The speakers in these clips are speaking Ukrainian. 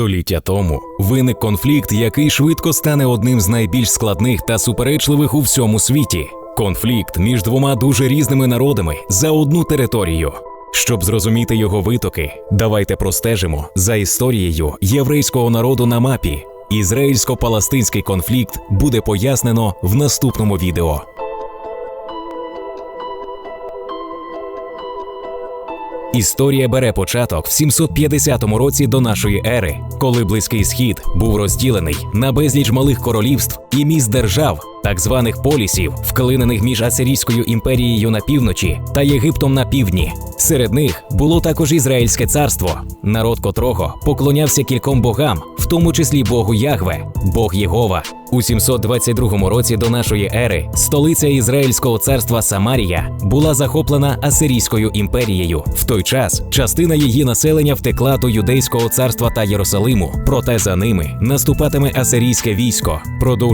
Століття тому виник конфлікт, який швидко стане одним з найбільш складних та суперечливих у всьому світі. Конфлікт між двома дуже різними народами за одну територію. Щоб зрозуміти його витоки, давайте простежимо за історією єврейського народу на мапі. Ізраїльсько-палестинський конфлікт буде пояснено в наступному відео. Історія бере початок в 750 році до нашої ери, коли близький схід був розділений на безліч малих королівств і міст держав, так званих полісів, вклинених між Асирійською імперією на півночі та Єгиптом на півдні. Серед них було також Ізраїльське царство, народ котрого поклонявся кільком богам, в тому числі Богу Ягве, Бог Єгова. У 722 році до нашої ери столиця Ізраїльського царства Самарія була захоплена Асирійською імперією. В той час частина її населення втекла до Юдейського царства та Єрусалиму. Проте за ними наступатиме асирійське військо,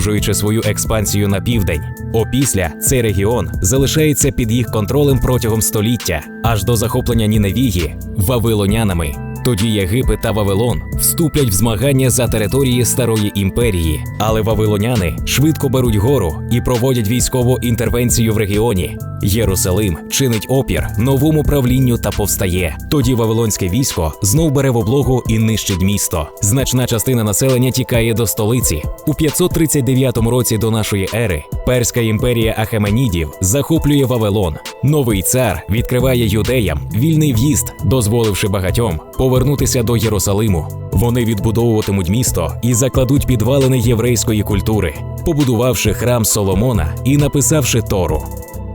продовжуючи свою експансію на південь. Опісля цей регіон залишається під їх контролем протягом століття, аж до захоплення Ніневії вавилонянами. Тоді Єгипет та Вавилон вступлять в змагання за території старої імперії, але вавилоняни швидко беруть гору і проводять військову інтервенцію в регіоні. Єрусалим чинить опір новому правлінню та повстає. Тоді вавилонське військо знов бере в облогу і нищить місто. Значна частина населення тікає до столиці. У 539 році до нашої ери Перська імперія Ахеменідів захоплює Вавилон. Новий цар відкриває юдеям вільний в'їзд, дозволивши багатьом повернутися до Єрусалиму. Вони відбудовуватимуть місто і закладуть підвалини єврейської культури, побудувавши храм Соломона і написавши Тору.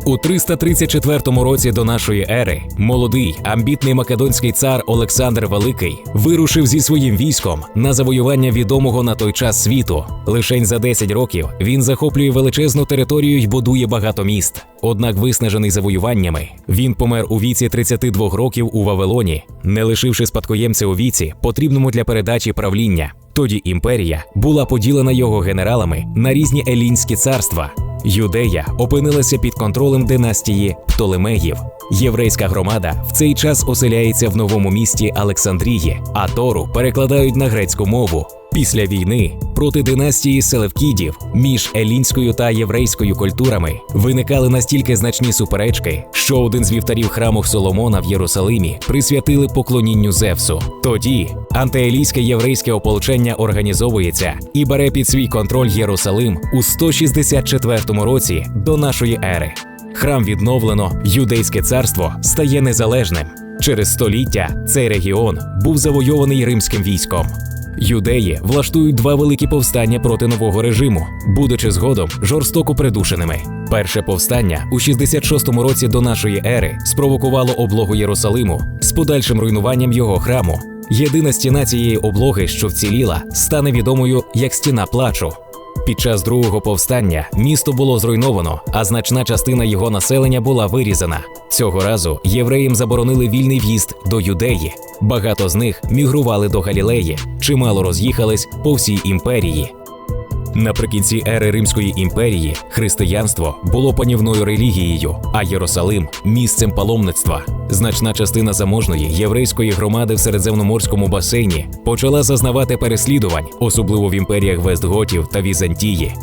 У 334 році до нашої ери молодий амбітний македонський цар Олександр Великий вирушив зі своїм військом на завоювання відомого на той час світу. Лишень за 10 років він захоплює величезну територію й будує багато міст. Однак, виснажений завоюваннями, він помер у віці 32 років у Вавилоні, не лишивши спадкоємця у віці, потрібному для передачі правління. Тоді імперія була поділена його генералами на різні елінські царства. Юдея опинилася під контролем династії Птолемеїв. Єврейська громада в цей час оселяється в новому місті Олександрії, а Тору перекладають на грецьку мову. Після війни проти династії Селевкідів між елінською та єврейською культурами виникали настільки значні суперечки, що один з вівтарів храму Соломона в Єрусалимі присвятили поклонінню Зевсу. Тоді антиелійське єврейське ополчення організовується і бере під свій контроль Єрусалим у 164 році до нашої ери. Храм відновлено, юдейське царство стає незалежним. Через століття цей регіон був завойований римським військом. Юдеї влаштують два великі повстання проти нового режиму, будучи згодом жорстоко придушеними. Перше повстання у 66-му році до нашої ери спровокувало облогу Єрусалиму з подальшим руйнуванням його храму. Єдина стіна цієї облоги, що вціліла, стане відомою як стіна плачу. Під час другого повстання місто було зруйновано, а значна частина його населення була вирізана. Цього разу євреям заборонили вільний в'їзд до юдеї. Багато з них мігрували до Галілеї, чимало роз'їхались по всій імперії. Наприкінці ери Римської імперії християнство було панівною релігією, а Єрусалим місцем паломництва. Значна частина заможної єврейської громади в Середземноморському басейні почала зазнавати переслідувань, особливо в імперіях Вестготів та Візантії.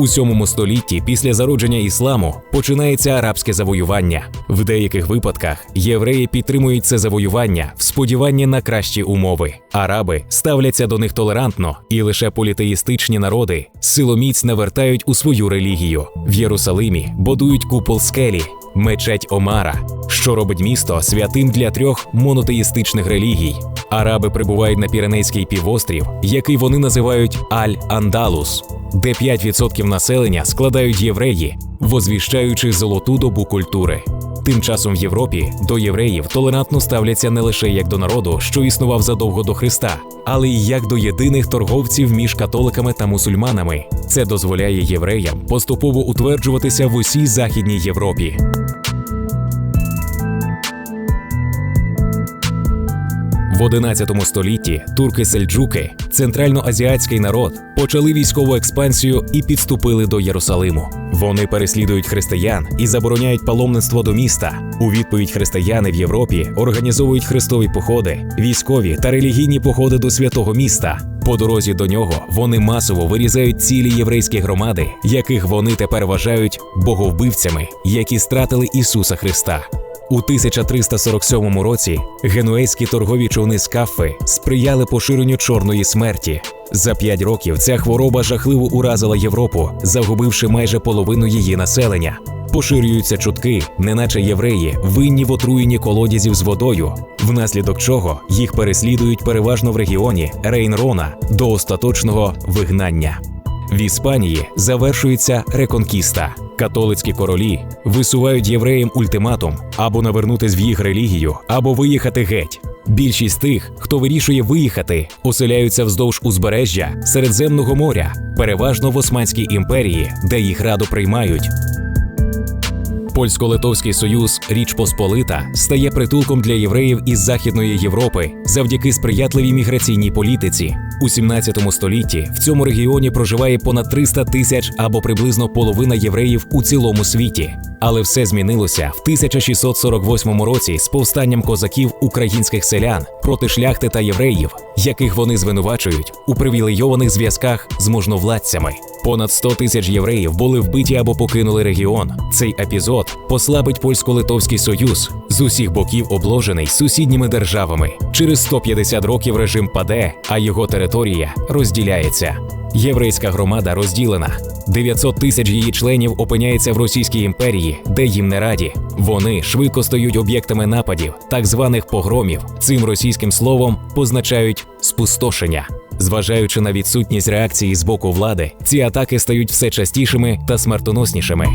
У сьомому столітті після зародження ісламу починається арабське завоювання. В деяких випадках євреї підтримують це завоювання в сподіванні на кращі умови. Араби ставляться до них толерантно, і лише політеїстичні народи силоміць навертають у свою релігію. В Єрусалимі будують купол скелі, мечеть Омара, що робить місто святим для трьох монотеїстичних релігій. Араби прибувають на Піренейський півострів, який вони називають Аль-Андалус, де 5% населення складають євреї, возвіщаючи золоту добу культури. Тим часом в Європі до євреїв толерантно ставляться не лише як до народу, що існував задовго до Христа, але й як до єдиних торговців між католиками та мусульманами. Це дозволяє євреям поступово утверджуватися в усій західній Європі. В 11 столітті турки-сельджуки, центральноазіатський народ, почали військову експансію і підступили до Єрусалиму. Вони переслідують християн і забороняють паломництво до міста. У відповідь християни в Європі організовують хрестові походи, військові та релігійні походи до святого міста. По дорозі до нього вони масово вирізають цілі єврейські громади, яких вони тепер вважають боговбивцями, які стратили Ісуса Христа. У 1347 році генуезькі торгові човни з кафи сприяли поширенню чорної смерті. За п'ять років ця хвороба жахливо уразила Європу, загубивши майже половину її населення. Поширюються чутки, неначе євреї, винні в отруєнні колодязів з водою, внаслідок чого їх переслідують переважно в регіоні Рейн-Рона до остаточного вигнання. В Іспанії завершується реконкіста. Католицькі королі висувають євреям ультиматум або навернутись в їх релігію, або виїхати геть. Більшість тих, хто вирішує виїхати, оселяються вздовж узбережжя Середземного моря, переважно в Османській імперії, де їх радо приймають. Польсько-Литовський союз Річ Посполита стає притулком для євреїв із Західної Європи завдяки сприятливій міграційній політиці. У 17 столітті в цьому регіоні проживає понад 300 тисяч або приблизно половина євреїв у цілому світі. Але все змінилося в 1648 році з повстанням козаків українських селян проти шляхти та євреїв, яких вони звинувачують у привілейованих зв'язках з можновладцями. Понад 100 тисяч євреїв були вбиті або покинули регіон. Цей епізод послабить польсько-литовський союз з усіх боків обложений сусідніми державами. Через 150 років режим паде, а його територія розділяється. Єврейська громада розділена. 900 тисяч її членів опиняється в Російській імперії, де їм не раді. Вони швидко стають об'єктами нападів, так званих погромів. Цим російським словом позначають спустошення. Зважаючи на відсутність реакції з боку влади, ці атаки стають все частішими та смертоноснішими.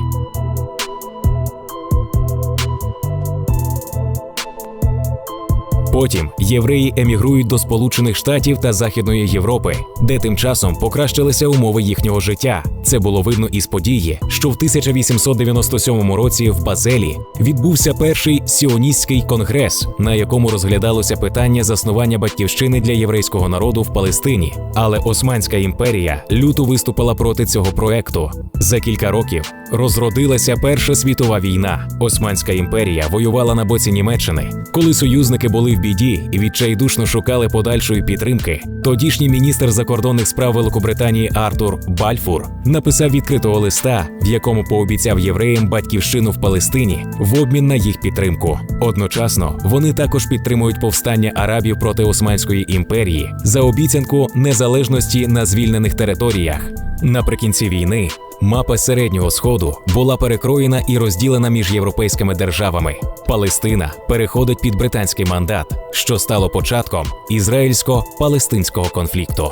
Потім євреї емігрують до Сполучених Штатів та Західної Європи, де тим часом покращилися умови їхнього життя. Це було видно із події, що в 1897 році в Базелі відбувся перший сіоністський конгрес, на якому розглядалося питання заснування батьківщини для єврейського народу в Палестині. Але Османська імперія люто виступила проти цього проекту. За кілька років розродилася Перша світова війна. Османська імперія воювала на боці Німеччини. Коли союзники були в біді і відчайдушно шукали подальшої підтримки, тодішній міністр закордонних справ Великобританії Артур Бальфур написав відкритого листа, в якому пообіцяв євреям батьківщину в Палестині в обмін на їх підтримку. Одночасно вони також підтримують повстання арабів проти Османської імперії за обіцянку незалежності на звільнених територіях. Наприкінці війни мапа середнього сходу була перекроєна і розділена між європейськими державами. Палестина переходить під британський мандат, що стало початком ізраїльсько-палестинського конфлікту.